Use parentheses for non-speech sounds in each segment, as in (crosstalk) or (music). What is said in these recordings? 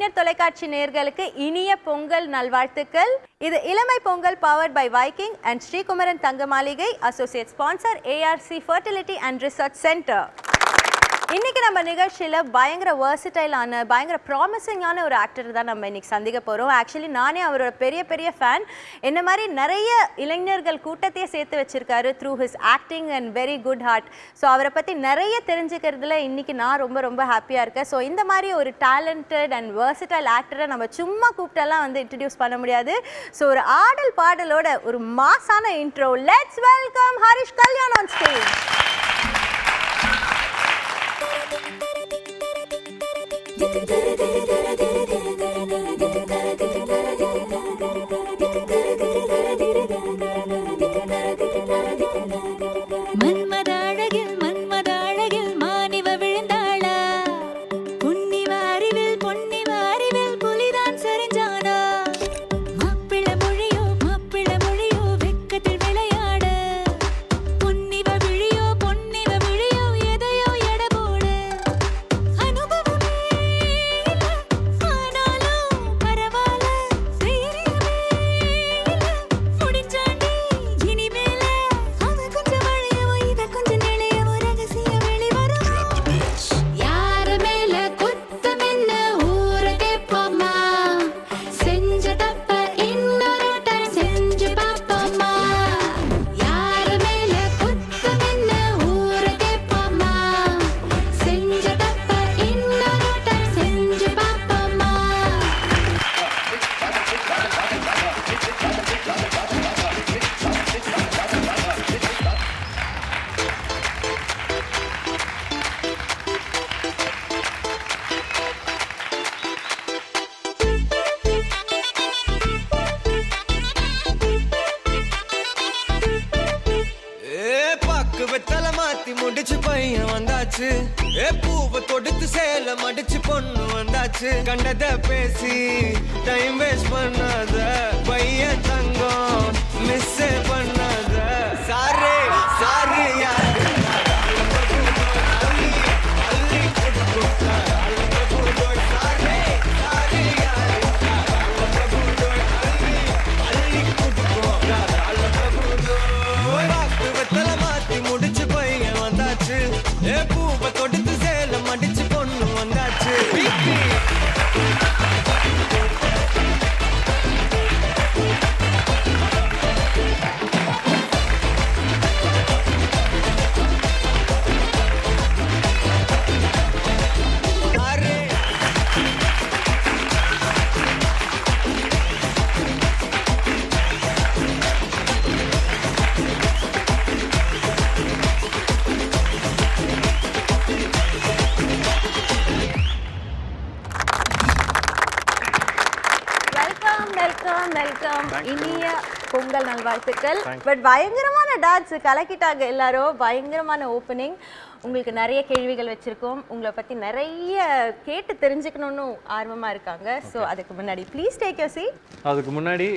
கலைஞர் தொலைக்காட்சி நேயர்களுக்கு இனிய பொங்கல் நல்வாழ்த்துக்கள். இது இளமை Pongal powered by Viking and Srikumaran Thanga Maligai associate sponsor ARC fertility and research centre இன்னைக்கு நம்ம நிகழ்ச்சியில் பயங்கர வேர்சிட்டைலான பயங்கர ப்ராமிசிங்கான ஒரு ஆக்டர் தான் நம்ம இன்னைக்கு சந்திக்க போகிறோம் ஆக்சுவலி நானே அவரோட பெரிய பெரிய ஃபேன் என்ன மாதிரி நிறைய இளைஞர்கள் கூட்டத்தையே சேர்த்து வச்சிருக்காரு through his acting and very good heart so அவரை பற்றி நிறைய தெரிஞ்சுக்கிறதுல இன்னைக்கு நான் ரொம்ப ரொம்ப ஹாப்பியாக இருக்கேன். ஸோ இந்த மாதிரி ஒரு டேலண்டட் அண்ட் வேர்சிட்டைல் ஆக்டரை நம்ம சும்மா கூப்பிட்டெல்லாம் வந்து இன்ட்ரடியூஸ் பண்ண முடியாது. ஸோ ஒரு ஆடல் பாடலோட ஒரு மாசான intro let's welcome Harish Kalyan on stage do do அடிச்சு பையன் வந்தாச்சு. ஏ பூவை தொடுத்து சேல மடிச்சு பொண்ணு வந்தாச்சு. கண்டத பேசி டைம் வேஸ்ட் பண்ணாத பையன் தங்கம். மிஸ் பண்ண நல்வாழ்த்துக்கள் பட் பயங்கரமான டான்ஸ் கலக்கிட்டாங்க எல்லாரும். பயங்கரமான ஓப்பனிங் உங்களுக்கு நிறைய கேள்விகள் வச்சிருக்கோம். உங்களை பத்தி நிறைய கேட்டு தெரிஞ்சுக்கணும்னு ஆர்வமா இருக்காங்க. ஸோ அதுக்கு முன்னாடி ப்ளீஸ் டேக் யூ சி அதுக்கு முன்னாடி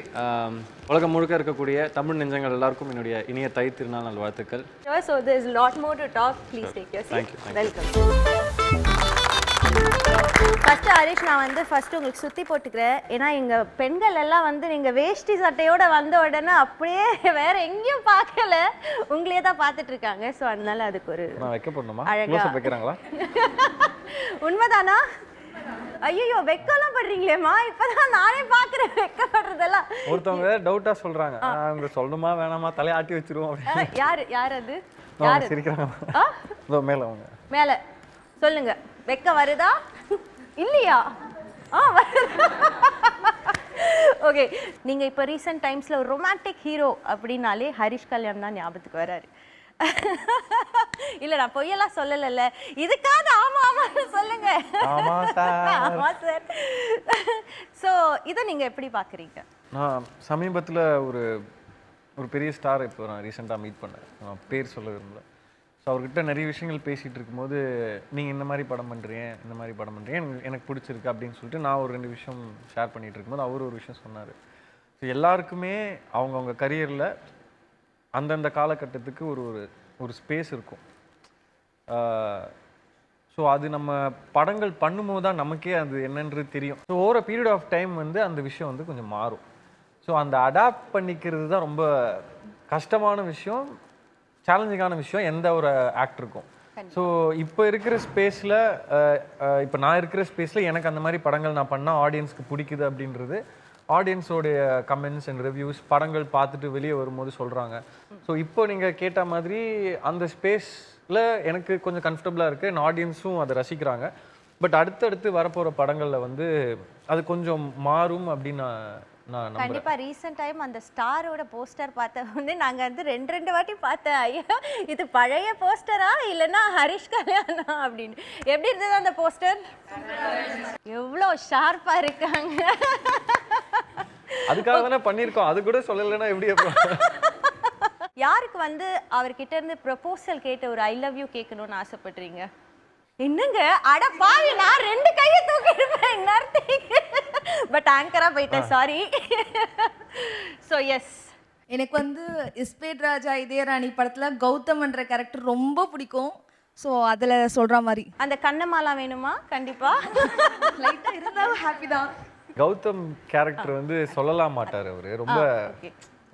உலகம் முழுக்க இருக்கக்கூடிய தமிழ் நெஞ்சங்கள் எல்லாருக்கும் என்னுடைய இனிய தை திருநாள் நல் வாழ்த்துக்கள் so there is lot more to talk. Please take you see Thank you, thank you. Welcome first Harish நான் வந்து ஃபர்ஸ்ட் உங்களுக்கு சுத்தி போட்டுக்கிறேன். ஏன்னா எங்க பெண்கள் எல்லாம் வந்து நீங்க வேஷ்டி சட்டையோட வந்த உடனே அப்படியே வேற எங்கேயும் பார்க்கல. உங்களையே தான் பார்த்துட்டு இருக்காங்க. ஸோ அதனால அதுக்கு ஒரு நான் வைக்க போடணுமா அழகா. க்ளோஸ் வைக்கிறாங்களா? (laughs) உண்மைதானா? ஐயோ வெக்கம்லாம் படுறீங்களேம்மா. இப்பதான் நானே பாக்குறேன் வெக்கப்படுறதெல்லாம். ஒருத்தவங்க டவுட்டா சொல்றாங்க. "ஆ, அவங்க சொல்லணுமா வேணாமா தலையை ஆட்டி வச்சிருவோம் யாரு? யார் அது? யாரு? சிரிக்கிறாங்க. மேல அவங்க மேல. சொல்லுங்க. வெக்க வருதா? இல்லையா? ஆ ஓகே நீங்க இப்போ ரீசெண்ட் டைம்ஸ்ல ஒரு ரொமான்டிக் ஹீரோ அப்படின்னாலே ஹரிஷ் கல்யாண் தான் ஞாபகத்துக்கு வராரு. இல்ல நான் பொய்யெல்லாம் சொல்லலைல்ல. இதுக்காக ஆமா ஆமான்னு சொல்லுங்க. ஆமா சார். ஸோ இதை நீங்க எப்படி பாக்குறீங்க? நான் சமீபத்துல ஒரு ஒரு பெரிய ஸ்டார் இப்போ நான் ரீசெண்டாக மீட் பண்ணேன். நான் பேர் சொல்ல விரும்பல. ஸோ அவர்கிட்ட நிறைய விஷயங்கள் பேசிகிட்டு இருக்கும்போது நீங்கள் இந்த மாதிரி படம் பண்ணுறீங்க இந்த மாதிரி படம் பண்ணுறீங்க எனக்கு எனக்கு பிடிச்சிருக்கு அப்படின்னு சொல்லிட்டு நான் ஒரு ரெண்டு விஷயம் ஷேர் பண்ணிகிட்டு இருக்கும்போது அவர் ஒரு விஷயம் சொன்னார். ஸோ எல்லாருக்குமே அவங்கவுங்க கரியரில் அந்தந்த காலகட்டத்துக்கு ஒரு ஒரு ஒரு ஸ்பேஸ் இருக்கும். ஸோ அது நம்ம படங்கள் பண்ணும்போது தான் நமக்கே அது என்னன்றது தெரியும். So over a period of time வந்து அந்த விஷயம் வந்து கொஞ்சம் மாறும். ஸோ அந்த அடாப்ட் பண்ணிக்கிறது தான் ரொம்ப கஷ்டமான விஷயம். சேலஞ்சிங்கான விஷயம் எந்த ஒரு ஆக்டருக்கும் ஸோ இப்போ இருக்கிற ஸ்பேஸில் இப்போ நான் இருக்கிற ஸ்பேஸில் எனக்கு அந்த மாதிரி படங்கள் நான் பண்ணால் ஆடியன்ஸ்க்கு பிடிக்குது அப்படின்றது ஆடியன்ஸோடைய கமெண்ட்ஸ் அண்ட் ரிவ்யூஸ் படங்கள் பார்த்துட்டு வெளியே வரும்போது சொல்கிறாங்க ஸோ இப்போ நீங்கள் கேட்ட மாதிரி அந்த ஸ்பேஸில் எனக்கு கொஞ்சம் கம்ஃபர்டபுளாக இருக்குது அண்ட் ஆடியன்ஸும் அதை ரசிக்கிறாங்க. பட் அடுத்தடுத்து வரப்போகிற படங்களில் வந்து அது கொஞ்சம் மாறும் அப்படின்னு நான் கண்டிப்பா ரீசெண்ட் டைம் அந்த ஸ்டாரோட போஸ்டர் பார்த்த வந்து நாங்க வந்து ரெண்டு ரெண்டு வாட்டி பார்த்தேன். ஐயா இது பழைய போஸ்டரா இல்லைன்னா ஹரிஷ் கல்யாணா அப்படின்னு. எப்படி இருந்தது அந்த போஸ்டர் எவ்வளோ ஷார்ப்பா இருக்காங்க. அதுக்காக தானே பண்ணியிருக்கோம். அது கூட சொல்லலைன்னா எப்படி யாருக்கு வந்து அவர்கிட்ட இருந்து ப்ரொபோசல் கேட்டு ஒரு ஐ லவ் யூ கேட்கணும்னு ஆசைப்படுறீங்க? என்னங்க? அட பாவி நான் ரெண்டு கையை தூக்கி இருப்பேன் பட் ஆங்கரா போயிட்டேன் சாரி ஸோ எஸ் எனக்கு வந்து இஸ்பேட் ராஜா இதயராணி படத்தில் கௌதம்ன்ற கேரக்டர் ரொம்ப பிடிக்கும். ஸோ அதில் சொல்கிற மாதிரி. அந்த கண்ணமாலா வேணுமா? கண்டிப்பா. லைட்டாக இருந்தாலும் ஹாப்பி தான். கௌதம் கேரக்டர் வந்து சொல்லலாம் மாட்டார் அவர். ரொம்ப.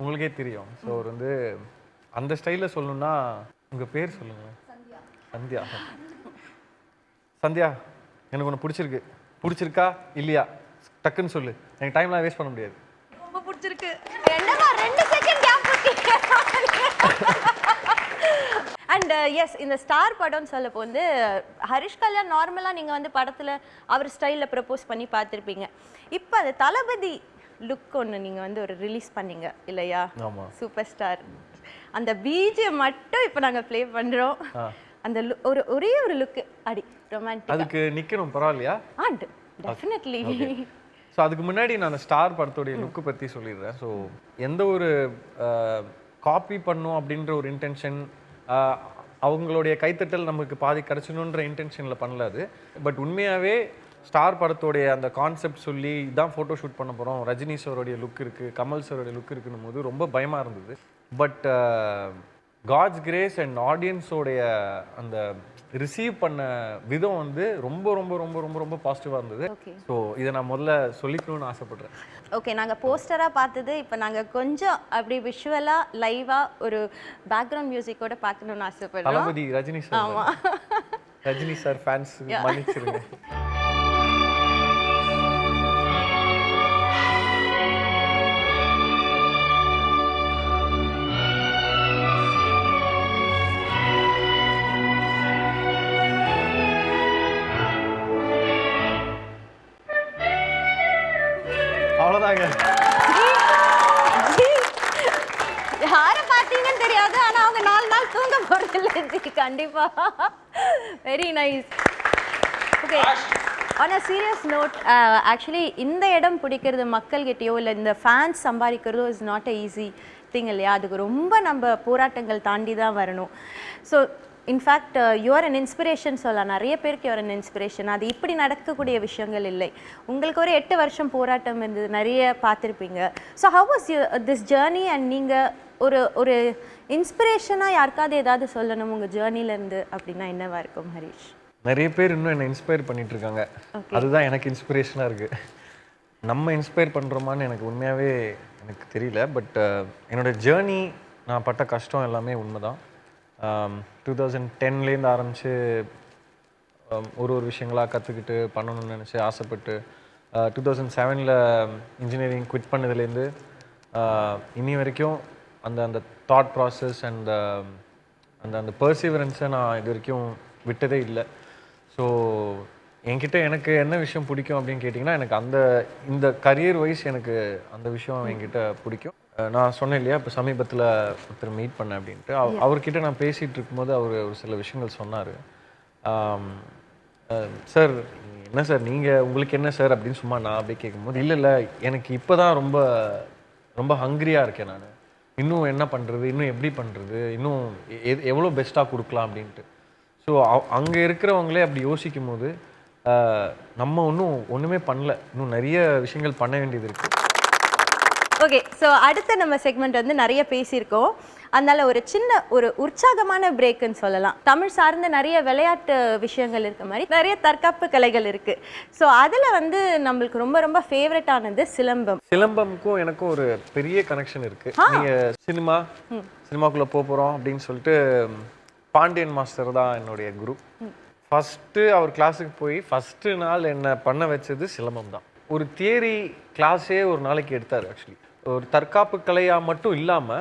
உங்களுக்கே தெரியும். ஸோ அவர் வந்து அந்த ஸ்டைலில் சொல்லணும்னா உங்க பேர் சொல்லுங்க சந்தியா. சந்தியா. எனக்கு ஒன்று பிடிச்சிருக்கு. பிடிச்சிருக்கா? இல்லையா? டக்குன்னு சொல்லு. எனக்கு டைம்லாம் வேஸ்ட் பண்ண முடியாது. ரொம்ப பிடிச்சிருக்கு. என்னமா ரெண்டு செகண்ட் கேப் அண்ட் எஸ் இந்த ஸ்டார் படம்னு சொல்லப்போ வந்து ஹரிஷ் கல்யாண் நார்மலாக நீங்கள் வந்து படத்தில் அவர் ஸ்டைலில் ப்ரப்போஸ் பண்ணி பார்த்துருப்பீங்க. இப்போ அது தளபதி லுக் ஒன்று நீங்கள் வந்து ஒரு ரிலீஸ் பண்ணீங்க இல்லையா. சூப்பர் ஸ்டார் அந்த பீஜியம் மட்டும் இப்போ நாங்கள் ப்ளே பண்ணுறோம் அந்த ஒரு ஒரே ஒரு லுக்கு அடி ரொமான்டிக் அதுக்கு நிக்கணும் பரவாயில்லையா? ஆண்டு டெஃபினெட்லி ஸோ அதுக்கு முன்னாடி நான் அந்த ஸ்டார் படத்துடைய லுக்கு பற்றி சொல்லிடுறேன். ஸோ எந்த ஒரு காப்பி பண்ணும் அப்படின்ற ஒரு இன்டென்ஷன் அவங்களுடைய கைத்தட்டல் நமக்கு பாதி கிடச்சணுன்ற இன்டென்ஷனில் பண்ணல அது. பட் உண்மையாகவே ஸ்டார் படத்தோடைய அந்த கான்செப்ட் சொல்லி இதான் ஃபோட்டோ ஷூட் பண்ண போகிறோம் ரஜினி சாரோடைய லுக் இருக்குது கமல் சாரோடைய லுக் இருக்குன்னும் போது ரொம்ப பயமாக இருந்தது. பட் காட்ஸ் கிரேஸ் அண்ட் ஆடியன்ஸோடைய அந்த ரிசீவ் பண்ண விதம் வந்து ரொம்ப ரொம்ப ரொம்ப ரொம்ப ரொம்ப பாசிட்டிவாக இருந்தது. ஸோ இதை நான் முதல்ல சொல்லிக்கணும்னு ஆசைப்படுறேன். ஓகே நாங்கள் போஸ்டராக பார்த்தது இப்போ நாங்கள் கொஞ்சம் அப்படி விஷுவலாக லைவாக ஒரு பேக்ரவுண்ட் மியூசிக்கோட பார்க்கணும்னு ஆசைப்படுறோம். தளபதி ரஜினி சார் ஆமா. ரஜினி சார் ஃபேன்ஸ் மன்னிச்சிருங்க. (laughs) கண்டிப்பா. Very nice okay on a serious note actually இந்த இடம் பிடிக்கிறது மக்கள்கிட்டயோ இல்லை இந்த fans சம்பாதிக்கிறதோ is not a easy thing இல்லையா? அதுக்கு ரொம்ப நம்ம போராட்டங்கள் தாண்டி தான் வரணும். So in fact your an inspiration சொல்லலாம். நிறைய பேருக்கு யுவர் அன் இன்ஸ்பிரேஷன் அது இப்படி நடக்கக்கூடிய விஷயங்கள் இல்லை. உங்களுக்கு ஒரு எட்டு வருஷம் போராட்டம் இருந்தது நிறைய பார்த்துருப்பீங்க. So how was you this journey and நீங்கள் ஒரு ஒரு இன்ஸ்பிரேஷனாக யாருக்காவது ஏதாவது சொல்லணும் உங்கள் ஜேர்னிலேருந்து அப்படின்னா என்னவா இருக்கும் ஹரிஷ்? நிறைய பேர் இன்னும் என்னை இன்ஸ்பயர் பண்ணிட்டு இருக்காங்க அதுதான் எனக்கு இன்ஸ்பிரேஷனாக இருக்கு. நம்ம இன்ஸ்பயர் பண்ணுறோமான்னு எனக்கு உண்மையாகவே எனக்கு தெரியல பட் என்னோட ஜேர்னி நான் பட்ட கஷ்டம் எல்லாமே உண்மைதான். டூ தௌசண்ட் டென்லேருந்து ஆரம்பித்து ஒரு ஒரு விஷயங்களாக கற்றுக்கிட்டு பண்ணணும்னு நினச்சி ஆசைப்பட்டு டூ தௌசண்ட் செவனில் இன்ஜினியரிங் குவிட் பண்ணதுலேருந்து இனி வரைக்கும் அந்த அந்த தாட் ப்ராசஸ் அண்ட் அந்த அந்த பர்சிவரன்ஸை நான் இது வரைக்கும் விட்டதே இல்லை. ஸோ என்கிட்ட எனக்கு என்ன விஷயம் பிடிக்கும் அப்படின்னு கேட்டிங்கன்னா எனக்கு அந்த இந்த கரியர் வைஸ் எனக்கு அந்த விஷயம் என்கிட்ட பிடிக்கும். நான் சொன்னேன் இல்லையா இப்போ சமீபத்தில் ஒருத்தர் மீட் பண்ணேன் அப்படின்ட்டு. அவ- அவர்கிட்ட நான் பேசிகிட்டு இருக்கும்போது அவர் ஒரு சில விஷயங்கள் சொன்னார். சார் என்ன சார் நீங்கள் உங்களுக்கு என்ன சார் அப்படின்னு சும்மா நான் அப்படியே கேட்கும்போது இல்லை இல்லை எனக்கு இப்போ தான் ரொம்ப ரொம்ப ஹங்க்ரியாக இருக்கேன் நான். இன்னும் என்ன பண்ணுறது இன்னும் எப்படி பண்ணுறது இன்னும் எ- எவ்வளோ பெஸ்ட்டாக கொடுக்கலாம் அப்படின்ட்டு. ஸோ அங்கே இருக்கிறவங்களே அப்படி யோசிக்கும் போது நம்ம இன்னும் ஒன்றுமே பண்ணல. இன்னும் நிறைய விஷயங்கள் பண்ண வேண்டியது இருக்குது ஓகே ஸோ அடுத்த நம்ம செக்மெண்ட் வந்து நிறைய பேசியிருக்கோம். அதனால ஒரு சின்ன ஒரு உற்சாகமான பிரேக்குன்னு சொல்லலாம். தமிழ் சார்ந்த நிறைய விளையாட்டு விஷயங்கள் இருக்க மாதிரி நிறைய தற்காப்பு கலைகள் இருக்கு. ஸோ அதில் வந்து நம்மளுக்கு ரொம்ப ரொம்ப ஃபேவரட்டானது சிலம்பம். சிலம்பம்க்கும் எனக்கும் ஒரு பெரிய கனெக்ஷன் இருக்கு. நீங்க சினிமா சினிமாக்குள்ள போக போறோம் அப்படின்னு சொல்லிட்டு பாண்டியன் மாஸ்டர் தான் என்னுடைய குரு. ஃபர்ஸ்ட் அவர் கிளாஸுக்கு போய் ஃபர்ஸ்ட் நாள் என்ன பண்ண வச்சது சிலம்பம் தான். ஒரு தியரி கிளாஸே ஒரு நாளைக்கு எடுத்தார் ஆக்சுவலி ஒரு தற்காப்பு கலையா மட்டும் இல்லாம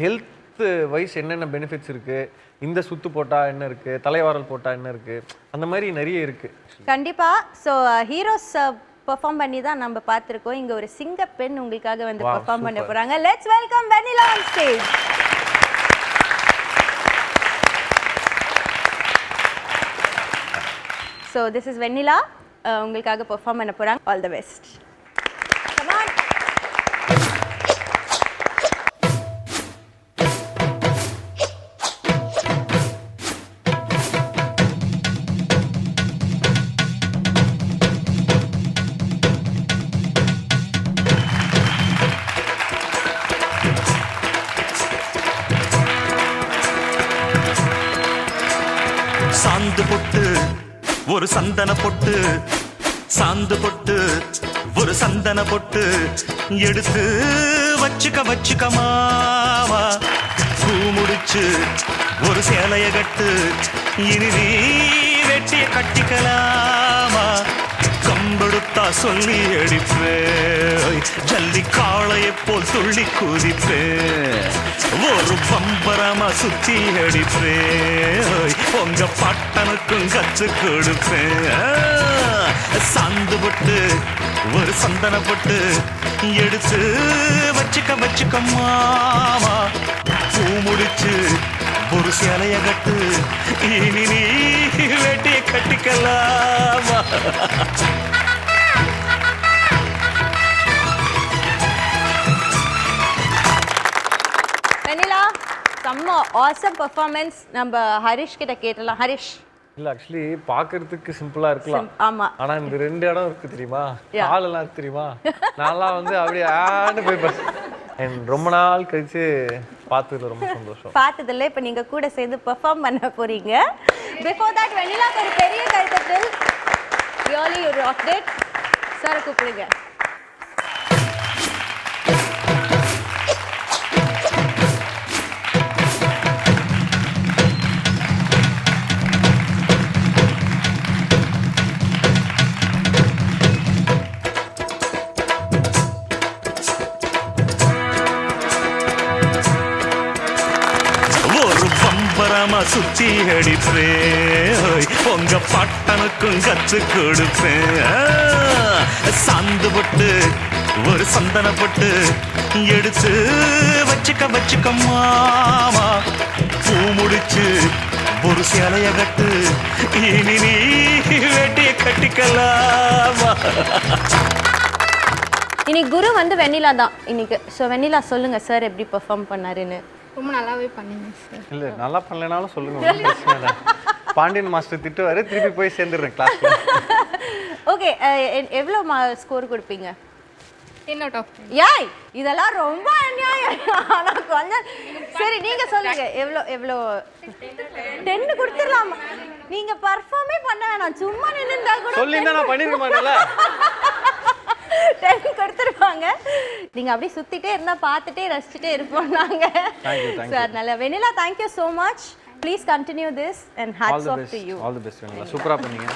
ஹெல்த் வைஸ் என்னென்ன பெனிஃபிட்ஸ் இருக்கு? இந்த சுத்து போட்டா என்ன இருக்கு? தலைவாரல் போட்டா என்ன இருக்கு? அந்த மாதிரி நிறைய இருக்கு. கண்டிப்பா. ஸோ ஹீரோஸ் பெர்ஃபார்ம் பண்ணி தான் நம்ம பார்த்துருக்கோம். இங்க ஒரு சிங்க பெண் உங்களுக்காக வந்து பெர்ஃபார்ம் பண்ண. போறாங்க. Let's welcome Vennila on stage so this is Vennila உங்களுக்காக பெர்ஃபார்ம் பண்ண போறாங்க. ஆல் தி பெஸ்ட் ஒரு சந்தன பொட்டு சாந்து பொட்டு ஒரு சந்தன பொட்டு எடுத்து வச்சுக்க வச்சுக்க மாவா பூ முடிச்சு ஒரு சேலைய கட்டு இனி நீ வெட்டிய கட்டிக்கலாமா? கம்பெடுத்தா சொல்லி அடிப்பே. ஜல்லி காளையை போல் துள்ளி குதிப்பே. ஒரு பம்பரமா சுத்தி அடிப்பே. உங்க பட்டனுக்கும் கச்சு கொடுப்பேன். சாந்து போட்டு ஒரு சந்தன போட்டு எடுத்து வச்சுக்க வச்சுக்க மாமா. பூ முடிச்சு ஒரு சிலைய கட்டு இனி நீ வேட்டியை கட்டிக்கலாமா? வெண்ணிலா செம்ம ஆசம் பெர்ஃபார்மன்ஸ் நம்ம ஹரிஷ் கிட்ட கேட்டலாம். ஹரிஷ். இல்ல ஆக்சுவலி பாக்குறதுக்கு சிம்பிளா இருக்கலாம். ஆமா. ஆனா இந்த ரெண்டு இடம் இருக்கு தெரியுமா? காலெல்லாம் இருக்கு தெரியுமா? நான்லாம் வந்து அப்படியே ஆன்னு போய் And ரொம்ப நாள் கழிச்சு பார்த்ததுல ரொம்ப சந்தோஷம். பார்த்ததில்ல இப்போ நீங்க கூட சேர்ந்து பெர்ஃபார்ம் பண்ண போறீங்க. பிஃபோர் தட் வெண்ணிலாக்கு ஒரு பெரிய கைத்தட்டல் ரியலி ஒரு ராக்கெட் சார் கூப்பிடுங்க. பம்பரமா சுத்தி அடிப்பேன் உங்க பட்டனுக்கும் கத்து கொடுப்பேன் சந்து பட்டு ஒரு சந்தன பட்டு எடுத்து வச்சுக்க வச்சுக்க மாமா. பூ முடிச்சு ஒரு சேலைய கட்டு இனி நீ வேட்டிய கட்டிக்கலாமா. இன்னைக்கு குரு வந்து வெண்ணிலா தான் இன்னைக்கு. ஸோ வெண்ணிலா சொல்லுங்க சார் எப்படி பெர்ஃபார்ம் பண்ணாருன்னு. ரொம்ப நல்லாவே பண்ணீங்க சார் இல்ல நல்லா பண்ணலனாலும் சொல்லுங்க ஒண்ணும் பிரச்சனை இல்ல. பாண்டியன் மாஸ்டர் திட்டுவாரு திருப்பி போய் சேர்ந்துடுறேன் கிளாஸ்ல ஓகே எவ்வளோ ஸ்கோர் கொடுப்பீங்க? டென் அவுட் ஆஃப் இதெல்லாம் ரொம்ப அநியாயம். ஆனா கொஞ்சம் சரி நீங்க சொல்லுங்க எவ்வளோ எவ்வளோ டென்னு கொடுத்துடலாமா? நீங்க பர்ஃபார்மே பண்ண வேணாம். சும்மா நின்னுந்தா கூட சொல்லியிருந்தா நான் பண்ணிருக்க மாட்டேன்ல. டென் கொடுத்துருப்பாங்க நீங்க அப்படியே சுத்திட்டே இருந்தா பார்த்துட்டே ரசிச்சுட்டே இருப்போம் நாங்க. Thank you, thank So, அதனால Vennila thank you so much please continue this and hats off to you all the best சூப்பரா பண்ணீங்க.